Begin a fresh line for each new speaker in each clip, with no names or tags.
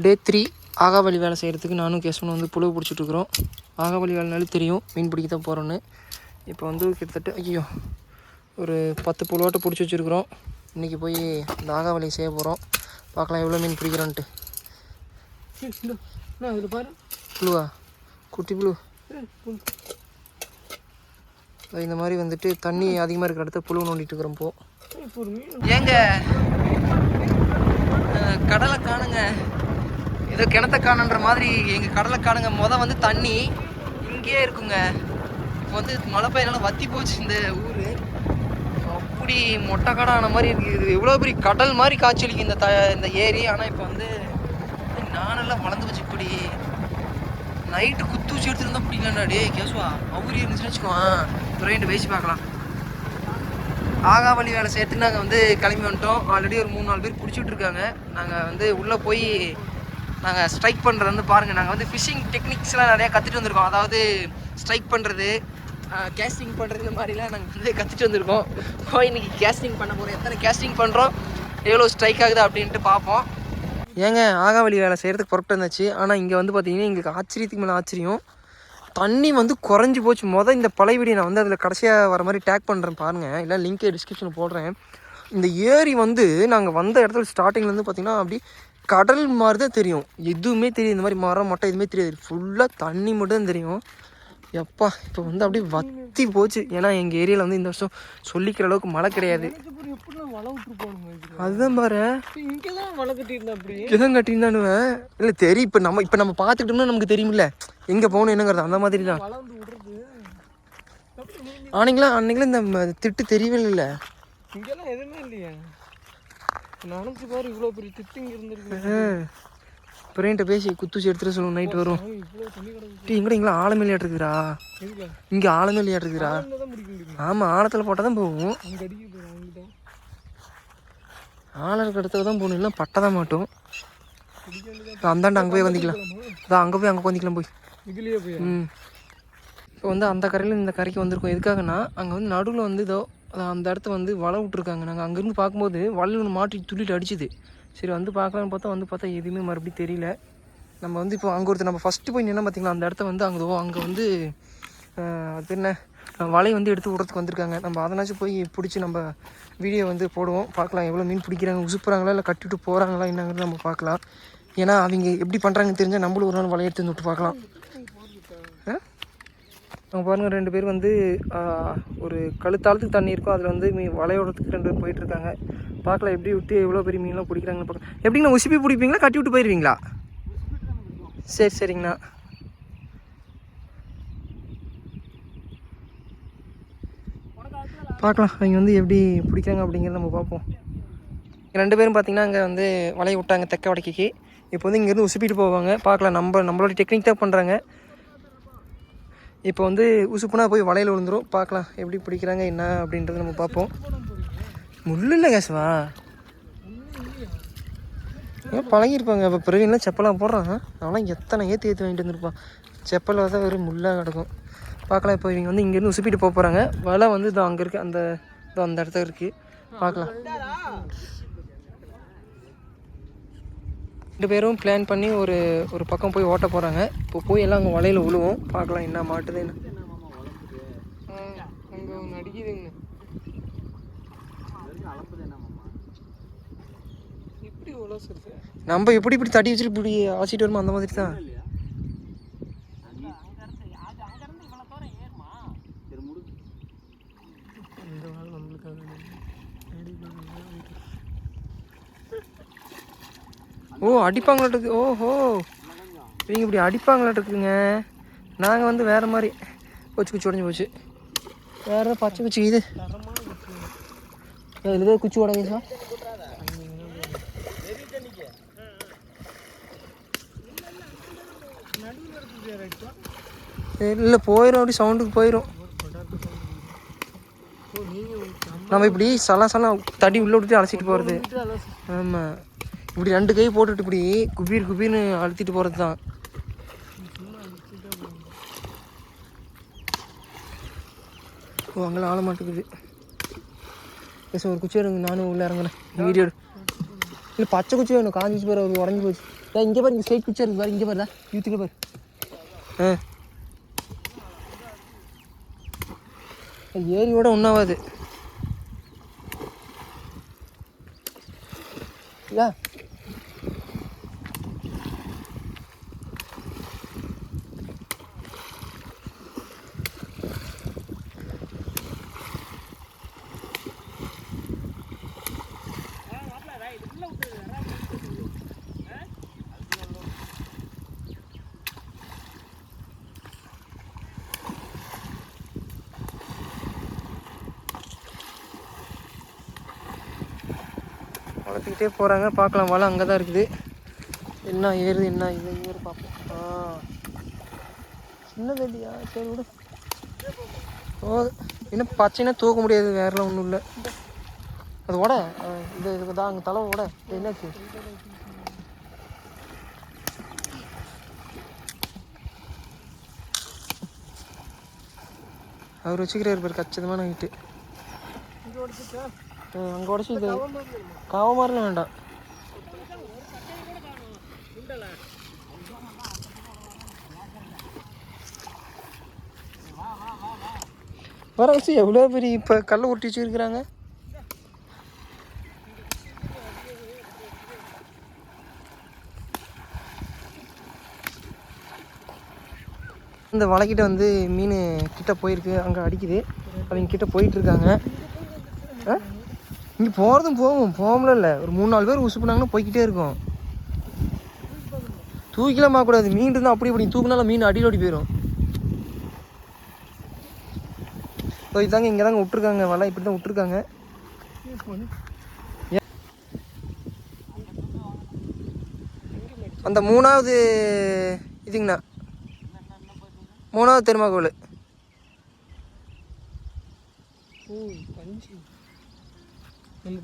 Day three ஆகாவளி வேலை செய்கிறதுக்கு நானும் கேசவனும் வந்து புழு பிடிச்சிட்ருக்குறோம் ஆகாவளி வேலைனாலும் தெரியும் மீன் பிடிக்க தான் போகிறோன்னு இப்போ வந்து கிட்டத்தட்ட ஐயோ ஒரு பத்து புழுவாட்டை பிடிச்சி வச்சுருக்குறோம். இன்றைக்கி போய் இந்த ஆகாவளி செய்ய போகிறோம் பார்க்கலாம் எவ்வளோ மீன் பிடிக்கிறோன்ட்டு.
அதில் பாரு
புழுவா? குட்டி புழு. இந்த மாதிரி வந்துட்டு தண்ணி அதிகமாக இருக்கிற இடத்த புழு நோண்டிட்டு இருக்கிறோம் போ ஏங்க கடலை காணுங்க. ஏதோ கிணத்த காணுன்ற மாதிரி எங்கள் கடலை காணுங்க. மொதல் வந்து தண்ணி. இங்கேயே இருக்குங்க. இப்போ வந்து மழை பெய்யனால வத்தி போச்சு இந்த ஊர். அப்படி மொட்டை கடை ஆன மாதிரி இருக்குது இது எவ்வளோ பெரிய கடல் மாதிரி காய்ச்சலிக்கு இந்த த இந்த ஏரி. ஆனால் இப்போ வந்து நானெல்லாம் வளர்ந்து போச்சு இப்படி நைட்டு குத்து வச்சு எடுத்துருந்தா பிடிக்கலடா டே கேசுவா? அவரி இருந்துச்சுன்னு வச்சுக்குவான் துறையிட்டு பேசி பார்க்கலாம். ஆகாவளி வேலை சேர்த்து நாங்கள் வந்து கிளம்பி வந்துட்டோம். ஆல்ரெடி ஒரு மூணு நாலு பேர் பிடிச்சிட்டு இருக்காங்க. நாங்கள் வந்து உள்ளே போய் நாங்கள் ஸ்ட்ரைக் பண்ணுறது வந்து பாருங்கள் நாங்கள் வந்து ஃபிஷிங் டெக்னிக்ஸ்லாம் நிறையா கற்றுட்டு வந்திருக்கோம். அதாவது ஸ்ட்ரைக் பண்ணுறது கேஸ்டிங் பண்ணுறது இந்த மாதிரிலாம் நாங்கள் வந்து கற்றுட்டு வந்திருக்கோம். போய் இன்றைக்கி கேஸ்டிங் பண்ண போகிறோம் எத்தனை கேஸ்டிங் பண்ணுறோம் எவ்வளோ ஸ்ட்ரைக் ஆகுது அப்படின்ட்டு பார்ப்போம். ஏங்க ஆகாவளி வேலை செய்கிறதுக்கு புறப்பட்டு இருந்துச்சு ஆனால் இங்கே வந்து பார்த்தீங்கன்னா எங்களுக்கு ஆச்சரியத்துக்கு மேலே ஆச்சரியம். தண்ணி வந்து குறைஞ்சி போச்சு. மொதல் இந்த பழைய வீடியோ நான் வந்து அதில் கடைசியாக வர மாதிரி டேக் பண்ணுறேன் பாருங்கள் இல்லை லிங்க் டிஸ்கிரிப்ஷனில் போடுறேன். இந்த ஏரி வந்து நாங்கள் வந்த இடத்துல ஸ்டார்டிங்லேருந்து பார்த்தீங்கன்னா அப்படி கடல் மாதிரி தான் தெரியும். எதுவுமே தெரியும் இந்த மாதிரி மரம் மட்டை எதுவுமே தெரியாது. ஃபுல்லாக தண்ணி மட்டும் தான் தெரியும். எப்பா இப்போ வந்து அப்படியே வத்தி போச்சு. ஏன்னா எங்கள் ஏரியாவில் வந்து இந்த வருஷம் சொல்லிக்கிற அளவுக்கு மழை கிடையாது. அதுதான் பாரு.
இங்கே தான் வலை கட்டியிருந்தேன் அப்படி?
எதுவும் கட்டியிருந்தானுவேன் இல்லை தெரியும் இப்போ நம்ம இப்போ நம்ம பார்த்துக்கிட்டோம்னா நமக்கு தெரியுமில்ல எங்கே போகணும் என்னங்கிறது அந்த மாதிரி தான். ஆனீங்களா? அன்னைங்களா இந்த திட்டு தெரியவே இல்லை
இங்கெல்லாம் எதுவுமே இல்லையே. நினச்சி பாரு இவ்வளோ பெரிய திட்டிங் இருந்திருக்கு.
பிறன்ட்ட பேசி குத்துச்சு எடுத்துட்டு சொல்லுவோம் நைட் வரும். டீ
எதுக்கா
இங்கே இருக்குதுடா?
அங்கே தான் பிடிக்க முடியும்?
ஆமாம் ஆழத்தில் போட்டால் தான் போகும். ஆழம் இருக்க இடத்துல தான் போகணும் இல்லை பட்டை தான் மாட்டோம். அந்தாண்ட அங்கே போய் வந்துக்கலாம். அதான் அங்கே போய் அங்கே வந்துக்கலாம் போய்.
இதுலேயே போய்.
ம். இப்போ வந்து அந்த கரையில் இந்த கரைக்கு வந்திருக்கோம். எதுக்காகனா அங்கே வந்து நடுவில் வந்து இதோ அந்த இடத்த வந்து வலை விட்ருக்காங்க நாங்கள் அங்கேருந்து பார்க்கும்போது வலையில் ஒன்று மாட்டி துள்ளிட்டு அடிச்சுது. சரி வந்து பார்க்கலான்னு பார்த்தா வந்து பார்த்தா எதுவுமே மறுபடியும் தெரியல. நம்ம வந்து இப்போ அங்கே ஒருத்தர் நம்ம ஃபஸ்ட்டு போய் நின்னா பார்த்தீங்களா அந்த இடத்த வந்து அங்கே அங்கே வந்து அது என்ன? வலையை வந்து எடுத்து விட்றதுக்கு வந்திருக்காங்க. நம்ம அதனாச்சும் போய் பிடிச்சி நம்ம வீடியோ வந்து போடுவோம். பார்க்கலாம் எவ்வளோ மீன் பிடிக்கிறாங்க உசுப்புறாங்களா இல்லை கட்டிட்டு போகிறாங்களா என்னங்கிறது நம்ம பார்க்கலாம். ஏன்னா அவங்க எப்படி பண்ணுறாங்கன்னு தெரிஞ்சால் நம்மளும் ஒரு நாள் வலையை எடுத்து வந்து விட்டு பார்க்கலாம். அங்கே பாருங்க ரெண்டு பேர் வந்து ஒரு கழுத்தாளத்துக்கு தண்ணி இருக்கும் அதில் வந்து மீன் வலையோடத்துக்கு ரெண்டு பேர் போயிட்டுருக்காங்க. பார்க்கல பார்க்கலாம் எப்படி விட்டு எவ்வளோ பெரிய மீன்லாம் பிடிக்கிறாங்கன்னு பார்க்கலாம் எப்படிங்கண்ணா உசுப்பி பிடிப்பீங்களா கட்டி விட்டு போயிடுவீங்களா சரி சரிங்கண்ணா. பார்க்கலாம் அவங்க வந்து எப்படி பிடிக்கிறாங்க அப்படிங்கிறத நம்ம பார்ப்போம். ரெண்டு பேரும் பார்த்தீங்கன்னா அங்கே வந்து வலையை விட்டாங்க தெக்க வடக்கைக்கு. இப்போ வந்து இங்கேருந்து உசுப்பிட்டு போவாங்க. பார்க்கலாம் நம்ம நம்மளோட டெக்னிக் தான் பண்ணுறாங்க இப்போ வந்து உசுப்புனா போய் வலையில் விழுந்துரும். பார்க்கலாம் எப்படி பிடிக்கிறாங்க என்ன அப்படின்றத நம்ம பார்ப்போம். முள்ளு இல்லை கேசவா ஏன் பழகிருப்பாங்க இப்போ பிரவீன்லாம் செப்பலாக போடுறான். அவன்லாம் எத்தனை ஏற்றி ஏற்றி வாங்கிட்டு வந்திருப்பான். செப்பலில் தான் வெறும் முள்ளாக கிடக்கும். பார்க்கலாம். இப்போ இவங்க வந்து இங்கேருந்து உசுப்பிட்டு போக போகிறாங்க வலை வந்து இதோ அங்கே இருக்குது அந்த இதோ அந்த இடத்துல இருக்குது பார்க்கலாம். ரெண்டு பேரும் பிளான் பண்ணி ஒரு ஒரு பக்கம் போய் ஓட்ட போகிறாங்க இப்போ போய் எல்லாம் அங்கே வலையில் விழுவோம் பார்க்கலாம் என்ன மாட்டுதுன்னு.
அங்கே ஒன்று அடிக்குதுங்க.
நம்ம எப்படி இப்படி தட்டி வச்சுட்டு இப்படி ஆசிட்டு வருமா அந்த மாதிரி தான்
இந்த நாள் நம்மளுக்காக
ஓ அடிப்பாங்களாட்டுக்கு. ஓஹோ. இவங்க இப்படி அடிப்பாங்களாட்டுக்குங்க. நாங்கள் வந்து வேறு மாதிரி. கொச்சு குச்சி உடஞ்சி போச்சு. வேறு பச்சை குச்சி இது. இதில் ஏதோ குச்சி உடஞ்சி சார். இல்லை போயிடும் அப்படி சவுண்டுக்கு போயிடும் நம்ம இப்படி சலா சலா தடி உள்ள விட்டுட்டு அலசிட்டு போகிறது ஆமாம் இப்படி ரெண்டு கை போட்டுட்டு இப்படி குபீர் குபீர்னு அழுத்திட்டு போகிறது தான் ஓ அங்கெல்லாம் ஆள மாட்டேங்குது. பேச ஒரு குச்சி எடுங்க நானும் உள்ளே இறங்குறேன். வீடியோ இல்லை பச்சை குச்சி வேணும். காஞ்சி குச்சி பாரு ஒரு உடஞ்சி போச்சு. ஏன் இங்கே பாரு இங்கே ஸ்ட்ரைட் குச்சியாக இருக்குது பாரு இங்கே பாருடா யூத்துக்கு பாரு. ஆ. ஏரியோட ஒன்றாவாது இல்ல வளர்த்துக்கிட்டே போகிறாங்க பார்க்கலாம். வலை அங்கே தான் இருக்குது. என்ன ஏறுது என்ன இது? ஏறு பார்ப்போம். ஆ. சின்ன இல்லையா? சரி விடு. ஓ இன்னும் பச்சைனா தூக்க முடியாது. வேறலாம் ஒன்றும் இல்லை. அது ஓட. ஆ, இந்த இதுக்கு தான் அங்கே தலை ஓட. என்னாச்சு? அவர் வச்சுக்கிறார் பேர். கச்சிதமான நைட்டு அங்கே உடச்சி இது காவ மாதிரிலாம் வேண்டாம் வர வச்சு எவ்வளோ பெரிய இப்போ கல்லை உருட்டி வச்சுருக்குறாங்க இந்த வலைக்கிட்ட வந்து மீன் கிட்ட போயிருக்கு அங்கே அடிக்குது அவங்க கிட்ட போயிட்டு இருக்காங்க ஆ இங்கே போகிறதும் போவோம் போகல இல்லை. ஒரு மூணு நாலு பேர் உசு போய்கிட்டே இருக்கும். தூக்கிலாம் பார்க்கக்கூடாது மீன் இருந்தால் அப்படி இப்படி தூக்குனாலும் மீன் அடியில் ஓடி போயிடும் ஸோ இதாங்க இங்கே தாங்க விட்ருக்காங்க வலை இப்படி தான் விட்ருக்காங்க அந்த மூணாவது இதுங்கண்ணா. மூணாவது தெருமாக்கோள்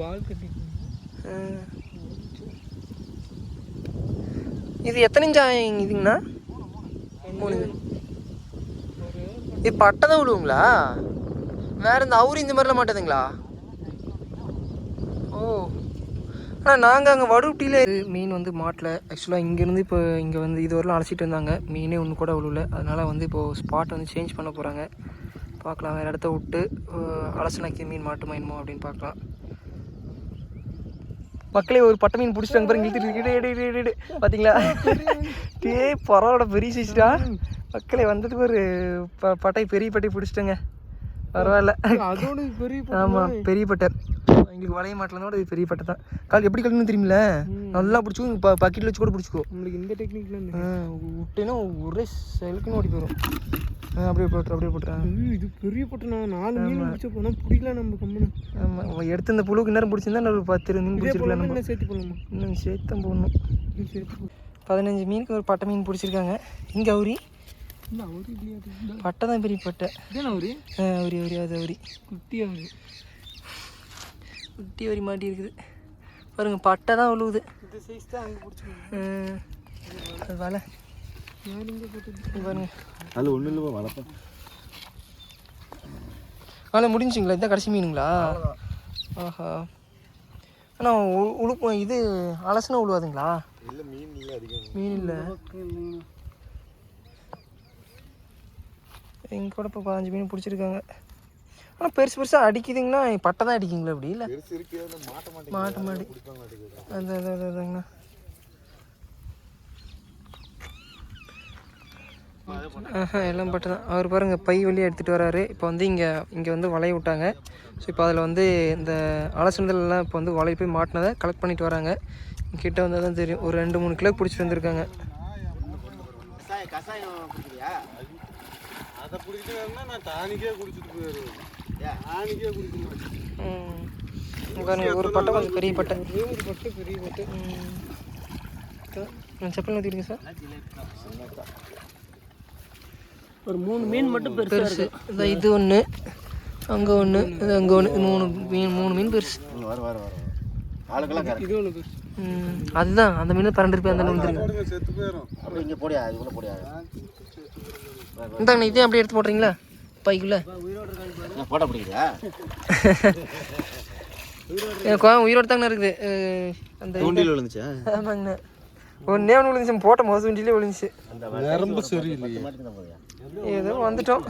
பால் கட்டிக்கணும்
இது எத்தனை இன்ச் இதுங்கண்ணா மூணு இது. பட்டை தான் விழுவுங்களா வேற இந்த அவுரி இந்த மாதிரிலாம் மாட்டதுங்களா? ஓ. ஆனால் நாங்கள் அங்கே வடுட்டியில் மீன் வந்து மாட்டல. ஆக்சுவலாக இங்கேருந்து இப்போ இங்கே வந்து இது வரலாம் அழைச்சிட்டு வந்தாங்க மீனே ஒன்று கூட விழுல அதனால் வந்து இப்போது ஸ்பாட் வந்து சேஞ்ச் பண்ண போகிறாங்க பார்க்கலாம் வேறு இடத்த விட்டு அலசனாக்கி மீன் மாட்டுமா என்னமோ அப்படின்னு பார்க்கலாம். மக்களே ஒரு பட்டை மீன் பிடிச்சிட்டாங்க பாருங்க இழுத்துட்டு பார்த்தீங்களா டே பரவாயில்ல பெரிய சைஸ்டா மக்களே வந்ததுக்கு ஒரு ப பட்டை பெரிய பட்டை பிடிச்சிட்டேங்க. பரவாயில்ல.
அதோட பெரிய
ஆமாம் பெரிய பட்டை எங்களுக்கு வளைய மாட்டலனோட இது பெரிய பட்டை தான். கால் எப்படி கழுன்னு தெரியுமில நல்லா பிடிச்சிக்கோ ப பக்கெட்டில் வச்சு கூட பிடிச்சிக்கோ.
நம்மளுக்கு இந்த டெக்னிக்லாம்
ஆ, விட்டேன்னா ஒரே செலுக்குன்னு ஓடி போயிடும் அப்படியே போட்டுரு அப்படியே போட்டுறேன்
இது பெரிய பட்டு நான் நாலு மீன் பிடிச்ச போனா பிடிக்கல நம்ம கம்மனு.
ஆமாம் எடுத்து இந்த புழுக்கு நேரம் பிடிச்சிருந்தா ஒரு பத்து இருபது மீன் பிடிச்சிருக்கலாம் நம்ம.
சேர்த்து
இன்னும் போடணும்.
இது சேர்த்து போ-
பதினஞ்சு மீனுக்கு ஒரு பட்டை மீன் பிடிச்சிருக்காங்க. இங்கே அவுரி. பட்டை தான் பெரிய பட்டை ஆ, அவுரி அவுரி அது அவுரி
குட்டியா அவரு
குட்டி அவுரி மாட்டி இருக்குது பாருங்க பட்டை தான் உழுவுது
இந்த சைஸ் தான் அங்கே பிடிச்சிக்கணும்
ஆ, அது வலை பாருங்க
அதில் ஒன்றும் இல்லை வளர்ப்பேன்
வலை முடிஞ்சுங்களா இதான் கடைசி மீனுங்களா ஆஹா ஆனால் உழு இது அலசுனா உழுவாதுங்களா
இல்லை மீன் இல்லை அதிகம்
மீன் இல்லை எங்க கூட இப்போ பதினஞ்சு மீன் பிடிச்சிருக்காங்க. ஆனால் பெருசு பெருசாக அடிக்குதுங்கன்னா பட்டை தான் அடிக்குங்களா அப்படி இல்லை?
மாட்ட
மாடி. அது அது அது அதுங்கண்ணா. ஆஹா எல்லாம் பட்டு தான். அவர் பாருங்க பை வழியாக எடுத்துகிட்டு வராரு. இப்போ வந்து இங்கே இங்கே வந்து வலைய விட்டாங்க. ஸோ இப்போ அதில் வந்து இந்த அலசுனதெல்லாம் இப்போ வந்து வலைய போய் மாட்டினதை கலெக்ட் பண்ணிட்டு வராங்க. கிட்ட வந்தால் தான் தெரியும். ஒரு ரெண்டு மூணு கிலோ பிடிச்சிட்டு வந்திருக்காங்க.
அதை பிடிச்சிட்டு நான் டானிக்கே குடிச்சிட்டு போயிடுவேன். டானிக்கே குடிக்க மாட்டேன்.
ஒரு பட்டை கொஞ்சம் பெரிய பட்டை
ஒரு பட்டு பெரிய பட்டு.
ம். செப்பல் ஊற்றிடுங்க சார்?
ஒரு மூணு மீன் மட்டும்
பெருசு இந்த இது ஒன்று அங்கே ஒன்று இது அங்கே ஒன்று மூணு மீன் மூணு மீன் பெருசு.
வர வர வர ஆளுக்கெல்லாம் கரெக்ட்.
இது ஒன்று பெருசு
அதுதான் அந்த மீன் பரண்டு அந்த வந்துருக்கு
போடுங்க செத்து போயிடும் அப்படி இங்கே போடியா இதுக்குள்ளே போடியா
இந்தாங்க இதையும் அப்படியே எடுத்து போடுறீங்களா? பைக்குள்ள.
போட பிடிக்குதா
எனக்கு உயிரோடு தாங்கண்ணா இருக்குது. அந்த
தூண்டில் விழுந்துச்சா?
ஆமாங்கண்ணா ஒன்றே ஒன்று விழுந்துச்சு போட்ட மோசம் வண்டியிலே விழுந்துச்சு.
நரம்பு
ஏதோ வந்துட்டோம்.